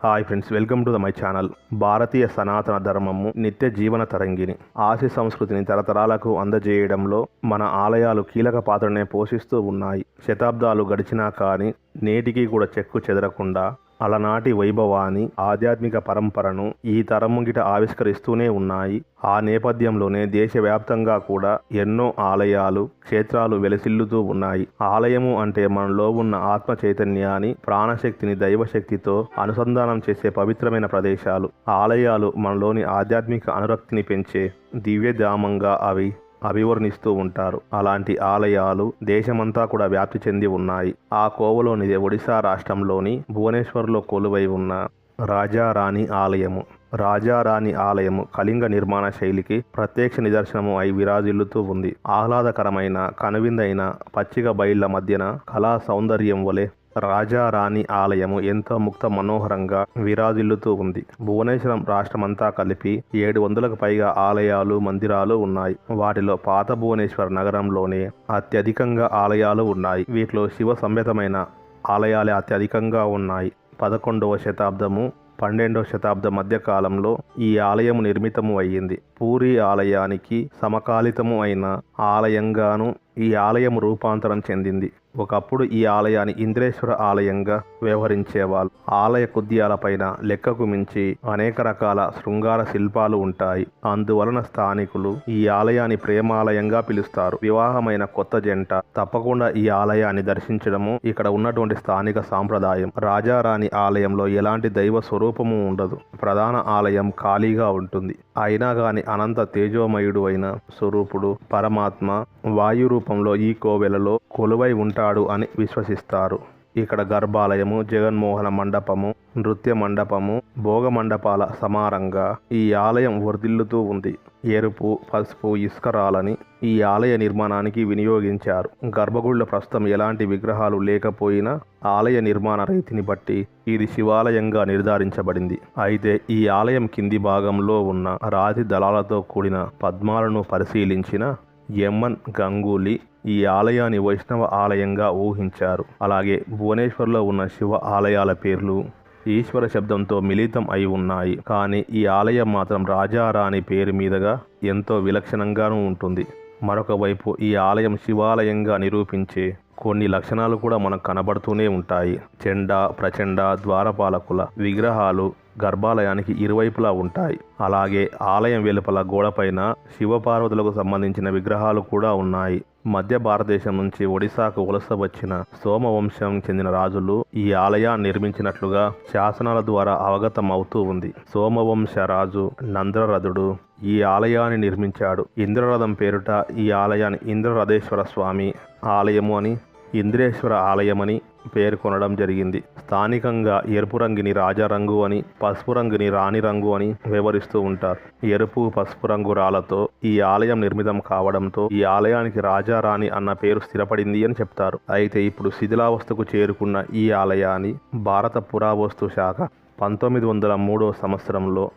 Hi friends welcome to the my channel భారతీయ సనాతన ధర్మము నిత్య జీవన తరంగిని ఆసి సంస్కృతిని తరతరాలకు అందజేయడంలో మన ఆలయాలు కీలక పాత్రనే పోషిస్తూ ఉన్నాయి. శతాబ్దాలు గడిచినా కానీ నేటికి కూడా చెక్కు చెదరకుండా అలనాటి వైభవాన్ని ఆధ్యాత్మిక పరంపరను ఈ తరం ఆవిష్కరిస్తూనే ఉన్నాయి. ఆ నేపథ్యంలోనే దేశవ్యాప్తంగా కూడా ఎన్నో ఆలయాలు క్షేత్రాలు వెలసిల్లుతూ ఉన్నాయి. ఆలయము అంటే మనలో ఉన్న ఆత్మ చైతన్యాన్ని ప్రాణశక్తిని దైవశక్తితో అనుసంధానం చేసే పవిత్రమైన ప్రదేశాలు. ఆలయాలు మనలోని ఆధ్యాత్మిక అనురక్తిని పెంచే దివ్యధామంగా అవి అభివర్ణిస్తూ ఉంటారు. అలాంటి ఆలయాలు దేశమంతా కూడా వ్యాప్తి చెంది ఉన్నాయి. ఆ కోవలోనిదే ఒడిశా రాష్ట్రంలోని భువనేశ్వర్లో కొలువై ఉన్న రాజారాణి ఆలయము. రాజారాణి ఆలయము కళింగ నిర్మాణ శైలికి ప్రత్యక్ష నిదర్శనము అయి విరాజిల్లుతూ ఉంది. ఆహ్లాదకరమైన కనువిందైన పచ్చిక బయళ్ళ మధ్యన కళా సౌందర్యం వలె రాజారాణి ఆలయము ఎంతో ముక్త మనోహరంగా విరాజిల్లుతూ ఉంది. భువనేశ్వరం రాష్ట్రమంతా కలిపి ఏడు వందలకు పైగా ఆలయాలు మందిరాలు ఉన్నాయి. వాటిలో పాత భువనేశ్వర నగరంలోనే అత్యధికంగా ఆలయాలు ఉన్నాయి. వీటిలో శివ సమ్మెతమైన ఆలయాలే అత్యధికంగా ఉన్నాయి. పదకొండవ శతాబ్దము పన్నెండవ శతాబ్ద మధ్యకాలంలో ఈ ఆలయము నిర్మితము అయ్యింది. పూరి ఆలయానికి సమకాలితము అయిన ఆలయంగాను ఈ ఆలయం రూపాంతరం చెందింది. ఒకప్పుడు ఈ ఆలయాన్ని ఇంద్రేశ్వర ఆలయంగా వ్యవహరించేవాళ్ళు. ఆలయ కుద్యాలపైన లెక్కకు మించి అనేక రకాల శృంగార శిల్పాలు ఉంటాయి. అందువలన స్థానికులు ఈ ఆలయాన్ని ప్రేమాలయంగా పిలుస్తారు. వివాహమైన కొత్త జంట తప్పకుండా ఈ ఆలయాన్ని దర్శించడము ఇక్కడ ఉన్నటువంటి స్థానిక సాంప్రదాయం రాజారాణి ఆలయంలో ఎలాంటి దైవ స్వరూపము ఉండదు. ప్రధాన ఆలయం ఖాళీగా ఉంటుంది. అయినా గాని అనంత తేజోమయుడు అయిన స్వరూపుడు పరమాత్మ వాయు రూపంలో ఈ కోవెలలో కొలువై ఉంటాడు. అని విశ్వసిస్తారు. ఇక్కడ గర్భాలయము జగన్మోహన మండపము నృత్య మండపము భోగ మండపాల సమారంగా ఈ ఆలయం వర్ధిల్లుతూ ఉంది. ఎరుపు పసుపు ఇసుకరాలని ఈ ఆలయ నిర్మాణానికి వినియోగించారు. గర్భగుళ్ళ ప్రస్తుతం ఎలాంటి విగ్రహాలు లేకపోయినా ఆలయ నిర్మాణ రీతిని బట్టి ఇది శివాలయంగా నిర్ధారించబడింది. అయితే ఈ ఆలయం కింది భాగంలో ఉన్న రాతి దళాలతో కూడిన పద్మాలను పరిశీలించిన ఎమ్మన్ గంగూలీ ఈ ఆలయాన్ని వైష్ణవ ఆలయంగా ఊహించారు. అలాగే భువనేశ్వర్లో ఉన్న శివ ఆలయాల పేర్లు ఈశ్వర శబ్దంతో మిళితం అయి ఉన్నాయి. కానీ ఈ ఆలయం మాత్రం రాజారాణి పేరు మీదుగా ఎంతో విలక్షణంగానూ ఉంటుంది. మరొక వైపు ఈ ఆలయం శివాలయంగా నిరూపించే కొన్ని లక్షణాలు కూడా మనకు కనబడుతూనే ఉంటాయి. చెండ ప్రచండ ద్వారపాలకుల విగ్రహాలు గర్భాలయానికి ఇరువైపులా ఉంటాయి. అలాగే ఆలయం వెలుపల గోడపైన శివపార్వతులకు సంబంధించిన విగ్రహాలు కూడా ఉన్నాయి. మధ్య భారతదేశం నుంచి ఒడిశాకు వలస వచ్చిన సోమవంశం చెందిన రాజులు ఈ ఆలయాన్ని నిర్మించినట్లుగా శాసనాల ద్వారా అవగతం అవుతూ ఉంది. సోమవంశ రాజు నంద్రరథుడు ఈ ఆలయాన్ని నిర్మించాడు. ఇంద్రరథం పేరుట ఈ ఆలయాన్ని ఇంద్రరథేశ్వర స్వామి ఆలయము అని ఇంద్రేశ్వర ఆలయమని పేర్కొనడం జరిగింది. స్థానికంగా ఎరుపు రంగుని రాజారంగు అని పసుపు రంగుని రాణి రంగు అని వివరిస్తూ ఉంటారు. ఎరుపు పసుపు రంగు రాళ్ళతో ఈ ఆలయం నిర్మితం కావడంతో ఈ ఆలయానికి రాజారాణి అన్న పేరు స్థిరపడింది అని చెప్తారు. అయితే ఇప్పుడు శిథిలావస్థకు చేరుకున్న ఈ ఆలయాన్ని భారత పురావస్తు శాఖ పంతొమ్మిది వందల మూడో సంవత్సరంలో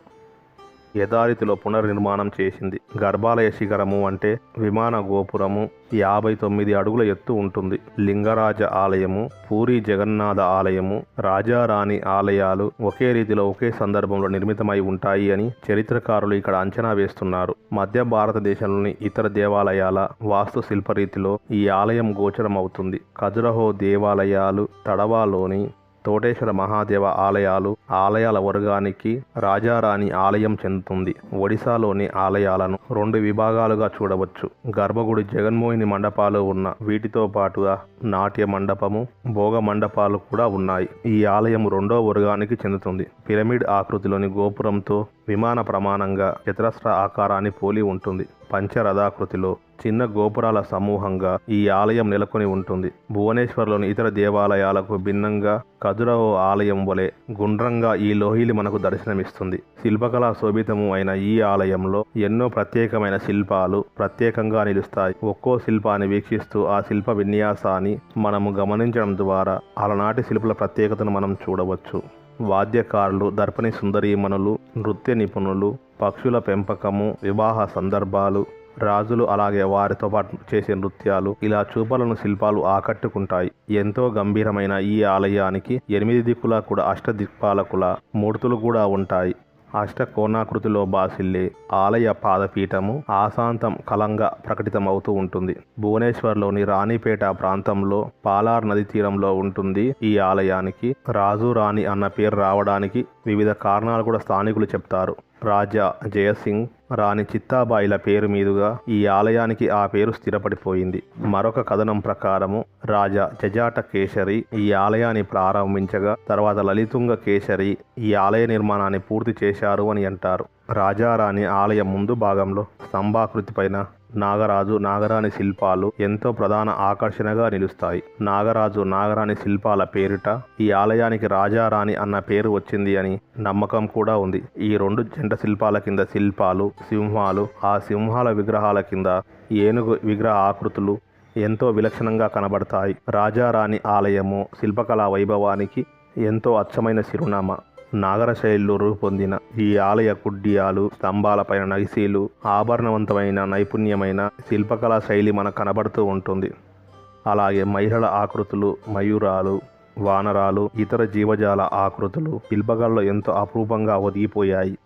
యథారీతిలో పునర్నిర్మాణం చేసింది. గర్భాలయ శిఖరము అంటే విమాన గోపురము యాభై తొమ్మిది అడుగుల ఎత్తు ఉంటుంది. లింగరాజ ఆలయము పూరి జగన్నాథ ఆలయము రాజారాణి ఆలయాలు ఒకే రీతిలో ఒకే సందర్భంలో నిర్మితమై ఉంటాయి అని చరిత్రకారులు ఇక్కడ అంచనా వేస్తున్నారు. మధ్య భారతదేశంలోని ఇతర దేవాలయాల వాస్తు శిల్పరీతిలో ఈ ఆలయం గోచరం అవుతుంది ఖజురహో దేవాలయాలు తడవాలోని తోటేశ్వర మహాదేవ ఆలయాలు ఆలయాల వర్గానికి రాజారాణి ఆలయం చెందుతుంది. ఒడిశాలోని ఆలయాలను రెండు విభాగాలుగా చూడవచ్చు. గర్భగుడి జగన్మోహిని మండపాలు ఉన్న వీటితో పాటుగా నాట్య మండపము భోగ మండపాలు కూడా ఉన్నాయి. ఈ ఆలయం రెండో వర్గానికి చెందుతుంది. పిరమిడ్ ఆకృతిలోని గోపురంతో విమాన ప్రమాణంగా చతురస్ర ఆకారాన్ని పోలి ఉంటుంది. పంచరథాకృతిలో చిన్న గోపురాల సమూహంగా ఈ ఆలయం నెలకొని ఉంటుంది. భువనేశ్వర్లోని ఇతర దేవాలయాలకు భిన్నంగా కదురవ ఆలయం వలె గుండ్రంగా ఈ లోహిలి మనకు దర్శనమిస్తుంది. శిల్పకళా శోభితము అయిన ఈ ఆలయంలో ఎన్నో ప్రత్యేకమైన శిల్పాలు ప్రత్యేకంగా నిలుస్తాయి. ఒక్కో శిల్పాన్ని వీక్షిస్తూ ఆ శిల్ప విన్యాసాన్ని మనము గమనించడం ద్వారా అలనాటి శిల్పుల ప్రత్యేకతను మనం చూడవచ్చు. వాద్యకారులు దర్పణి సుందరీమణులు నృత్య నిపుణులు పక్షుల పెంపకము వివాహ సందర్భాలు రాజులు అలాగే వారితో పాటు చేసే నృత్యాలు ఇలా చూపలను శిల్పాలు ఆకట్టుకుంటాయి. ఎంతో గంభీరమైన ఈ ఆలయానికి ఎనిమిది దిక్కులా కూడా అష్టదిక్పాలకుల మూర్తులు కూడా ఉంటాయి. అష్టకోణాకృతిలో బాసిల్లే ఆలయ పాదపీఠము ఆశాంతం కలంగా ప్రకటితమవుతూ ఉంటుంది. భువనేశ్వర్లోని రాణిపేట ప్రాంతంలో పాలార్ నది తీరంలో ఉంటుంది ఈ ఆలయానికి. రాజు రాణి అన్న పేరు రావడానికి వివిధ కారణాలు కూడా స్థానికులు చెప్తారు. రాజా జయసింగ్ రాణి చిత్తాబాయిల పేరు మీదుగా ఈ ఆలయానికి ఆ పేరు స్థిరపడిపోయింది. మరొక కథనం ప్రకారము రాజా జజాట కేసరి ఈ ఆలయాన్ని ప్రారంభించగా తర్వాత లలితుంగ కేసరి ఈ ఆలయ నిర్మాణాన్ని పూర్తి చేశారు అని అంటారు. రాజారాణి ఆలయం ముందు భాగంలో స్తంభాకృతి పైన నాగరాజు నాగరాణి శిల్పాలు ఎంతో ప్రధాన ఆకర్షణగా నిలుస్తాయి. నాగరాజు నాగరాణి శిల్పాల పేరిట ఈ ఆలయానికి రాజారాణి అన్న పేరు వచ్చింది అని నమ్మకం కూడా ఉంది. ఈ రెండు జంట శిల్పాల కింద శిల్పాలు సింహాలు ఆ సింహాల విగ్రహాల కింద ఏనుగు విగ్రహ ఆకృతులు ఎంతో విలక్షణంగా కనబడతాయి. రాజారాణి ఆలయము శిల్పకళా వైభవానికి ఎంతో అచ్చమైన చిరునామా నాగర శైలిలో రూపొందిన ఈ ఆలయ కుడ్డియాలు స్తంభాలపైన నగిసీలు ఆభరణవంతమైన నైపుణ్యమైన శిల్పకళా శైలి మనకు కనబడుతూ ఉంటుంది. అలాగే మహిళల ఆకృతులు మయూరాలు వానరాలు ఇతర జీవజాల ఆకృతులు శిల్పకళలో ఎంతో అపరూపంగా ఒదిగిపోయాయి.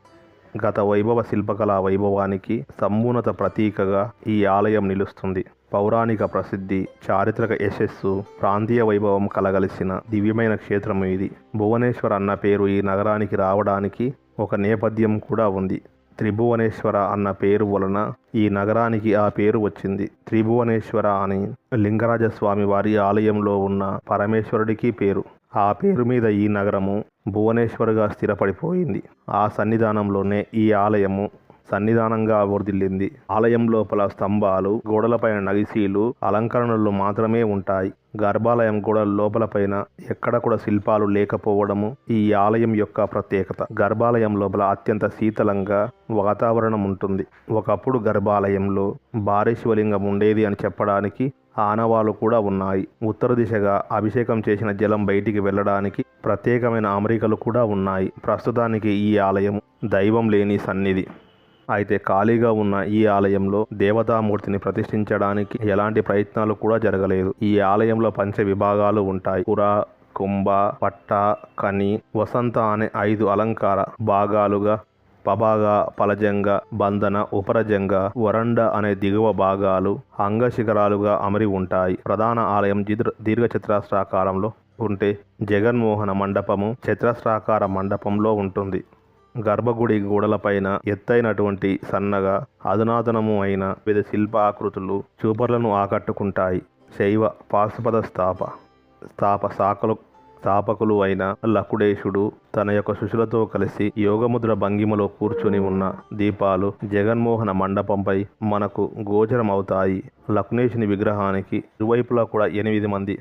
గత వైభవ శిల్పకళా వైభవానికి సమ్మూనత ప్రతీకగా ఈ ఆలయం నిలుస్తుంది. పౌరాణిక ప్రసిద్ధి చారిత్రక యశస్సు ప్రాంతీయ వైభవం కలగలిసిన దివ్యమైన క్షేత్రం ఇది. భువనేశ్వర్ అన్న పేరు ఈ నగరానికి రావడానికి ఒక నేపథ్యం కూడా ఉంది. త్రిభువనేశ్వర అన్న పేరు వలన ఈ నగరానికి ఆ పేరు వచ్చింది. త్రిభువనేశ్వర అని లింగరాజస్వామి వారి ఆలయంలో ఉన్న పరమేశ్వరుడికి పేరు. ఆ పేరు మీద ఈ నగరము భువనేశ్వర్గా స్థిరపడిపోయింది. ఆ సన్నిధానంలోనే ఈ ఆలయము సన్నిధానంగా వర్ధిల్లింది ఆలయం లోపల స్తంభాలు గోడలపైన నగిసీలు అలంకరణలు మాత్రమే ఉంటాయి. గర్భాలయం గోడల లోపలపైన ఎక్కడ కూడా శిల్పాలు లేకపోవడము ఈ ఆలయం యొక్క ప్రత్యేకత. గర్భాలయం లోపల అత్యంత శీతలంగా వాతావరణం ఉంటుంది. ఒకప్పుడు గర్భాలయంలో భారీ శివలింగం ఉండేది అని చెప్పడానికి ఆనవాలు కూడా ఉన్నాయి. ఉత్తర దిశగా అభిషేకం చేసిన జలం బయటికి వెళ్ళడానికి ప్రత్యేకమైన అమరికలు కూడా ఉన్నాయి. ప్రస్తుతానికి ఈ ఆలయం దైవం లేని సన్నిధి. అయితే ఖాళీగా ఉన్న ఈ ఆలయంలో దేవతామూర్తిని ప్రతిష్ఠించడానికి ఎలాంటి ప్రయత్నాలు కూడా జరగలేదు. ఈ ఆలయంలో పంచ విభాగాలు ఉంటాయి. పురా కుంభ పట్ట కని వసంత అనే ఐదు అలంకార భాగాలుగా పబాగ పలజంగ బంధన ఉపరజంగ వరండ అనే దిగువ భాగాలు అంగ శిఖరాలుగా అమరి ఉంటాయి. ప్రధాన ఆలయం దీర్ఘ దీర్ఘచతురస్రాకారంలో ఉంటే జగన్మోహన మండపము చతురస్రాకార మండపంలో ఉంటుంది. గర్భగుడి గోడలపైన ఎత్తైనటువంటి సన్నగా అధునాతనము అయిన వివిధ శిల్పాకృతులు చూపర్లను ఆకట్టుకుంటాయి. శైవ పాశుపద స్థాప స్థాప శాఖలు స్థాపకులు అయిన లకుడేశుడు తన యొక్క శిష్యులతో కలిసి యోగముద్ర భంగిమలో కూర్చుని ఉన్న దీపాలు జగన్మోహన మండపంపై మనకు గోచరమవుతాయి. లక్నేశుని విగ్రహానికి ఇరువైపులా కూడా ఎనిమిది మంది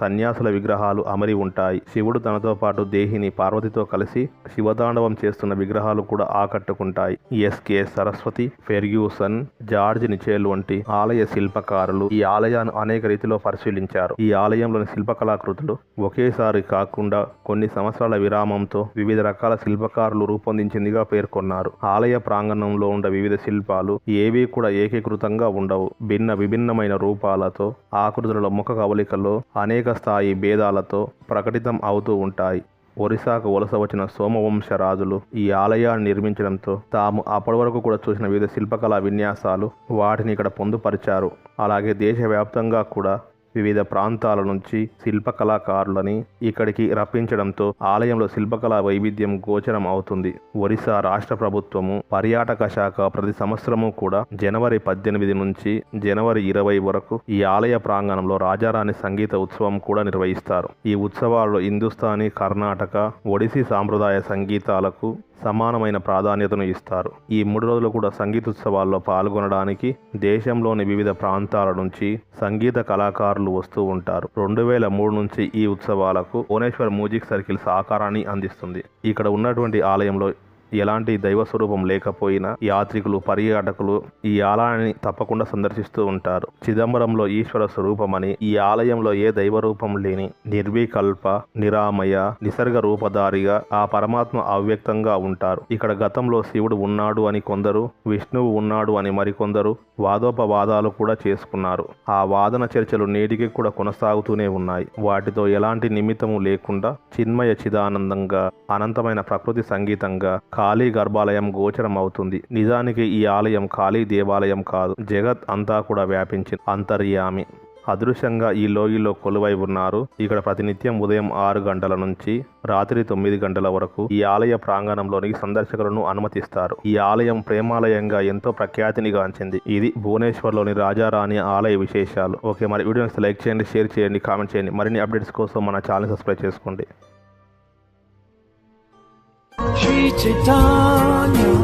సన్యాసుల విగ్రహాలు అమరి ఉంటాయి. శివుడు తనతో పాటు దేహిని పార్వతితో కలిసి శివతాండవం చేస్తున్న విగ్రహాలు కూడా ఆకట్టుకుంటాయి. ఎస్కే సరస్వతి ఫెర్గ్యూసన్ జార్జ్ నిచేల్ వంటి ఆలయ శిల్పకారులు ఈ ఆలయాన్ని అనేక రీతిలో పరిశీలించారు. ఈ ఆలయంలోని శిల్పకళాకృతులు ఒకేసారి కాకుండా కొన్ని సంవత్సరాల విరామంతో వివిధ రకాల శిల్పకారులు రూపొందించిందిగా పేర్కొన్నారు. ఆలయ ప్రాంగణంలో ఉండే వివిధ శిల్పాలు ఏవీ కూడా ఏకీకృతంగా ఉండవు. భిన్న విభిన్నమైన రూపాలతో ఆకృతుల ముఖ కవలికలో అనేక స్థాయి భేదాలతో ప్రకటితం అవుతూ ఉంటాయి. ఒరిస్సాకు వలస వచ్చిన సోమవంశ రాజులు ఈ ఆలయాన్ని నిర్మించడంతో తాము అప్పటి వరకు కూడా చూసిన వివిధ శిల్పకళా విన్యాసాలు వాటిని ఇక్కడ పొందుపరిచారు. అలాగే దేశవ్యాప్తంగా కూడా వివిధ ప్రాంతాల నుంచి శిల్పకళాకారులని ఇక్కడికి రప్పించడంతో ఆలయంలో శిల్పకళా వైవిధ్యం గోచరం అవుతుంది ఒరిస్సా రాష్ట్ర ప్రభుత్వము పర్యాటక శాఖ ప్రతి సంవత్సరము కూడా జనవరి పద్దెనిమిది నుంచి జనవరి ఇరవై వరకు ఈ ఆలయ ప్రాంగణంలో రాజారాణి సంగీత ఉత్సవం కూడా నిర్వహిస్తారు. ఈ ఉత్సవాల్లో హిందుస్థానీ కర్ణాటక ఒడిసి సాంప్రదాయ సంగీతాలకు సమానమైన ప్రాధాన్యతను ఇస్తారు. ఈ మూడు రోజులు కూడా సంగీతోత్సవాల్లో పాల్గొనడానికి దేశంలోని వివిధ ప్రాంతాల నుంచి సంగీత కళాకారులు వస్తూ ఉంటారు. రెండు వేల మూడు నుంచి ఈ ఉత్సవాలకు భువనేశ్వర్ మ్యూజిక్ సర్కిల్ సహకారాన్ని అందిస్తుంది. ఇక్కడ ఉన్నటువంటి ఆలయంలో ఎలాంటి దైవ స్వరూపం లేకపోయినా యాత్రికులు పర్యాటకులు ఈ ఆలయాన్ని తప్పకుండా సందర్శిస్తూ ఉంటారు. చిదంబరంలో ఈశ్వర స్వరూపమని ఈ ఆలయంలో ఏ దైవ రూపం లేని నిర్వికల్ప నిరామయ నిసర్గ రూపధారిగా ఆ పరమాత్మ అవ్యక్తంగా ఉంటారు. ఇక్కడ గతంలో శివుడు ఉన్నాడు అని కొందరు విష్ణువు ఉన్నాడు అని మరికొందరు వాదోపవాదాలు కూడా చేసుకున్నారు. ఆ వాదన చర్చలు నేటికి కూడా కొనసాగుతూనే ఉన్నాయి. వాటితో ఎలాంటి నిమిత్తము లేకుండా చిన్మయ చిదానందంగా అనంతమైన ప్రకృతి సంగీతంగా ఖాళీ గర్భాలయం గోచరం అవుతుంది నిజానికి ఈ ఆలయం ఖాళీ దేవాలయం కాదు. జగత్ అంతా కూడా వ్యాపించి అంతర్యామి. అదృశ్యంగా ఈ లోయలో కొలువై ఉన్నారు. ఇక్కడ ప్రతినిత్యం ఉదయం ఆరు గంటల నుంచి రాత్రి తొమ్మిది గంటల వరకు ఈ ఆలయ ప్రాంగణంలోనికి సందర్శకులను అనుమతిస్తారు. ఈ ఆలయం ప్రేమాలయంగా ఎంతో ప్రఖ్యాతిని గాంచింది. ఇది భువనేశ్వర్లోని రాజారాణి ఆలయ విశేషాలు. ఓకే మరి వీడియోని లైక్ చేయండి షేర్ చేయండి కామెంట్ చేయండి. మరిన్ని అప్డేట్స్ కోసం మన ఛానల్ సబ్స్క్రైబ్ చేసుకోండి. She Chaitanya.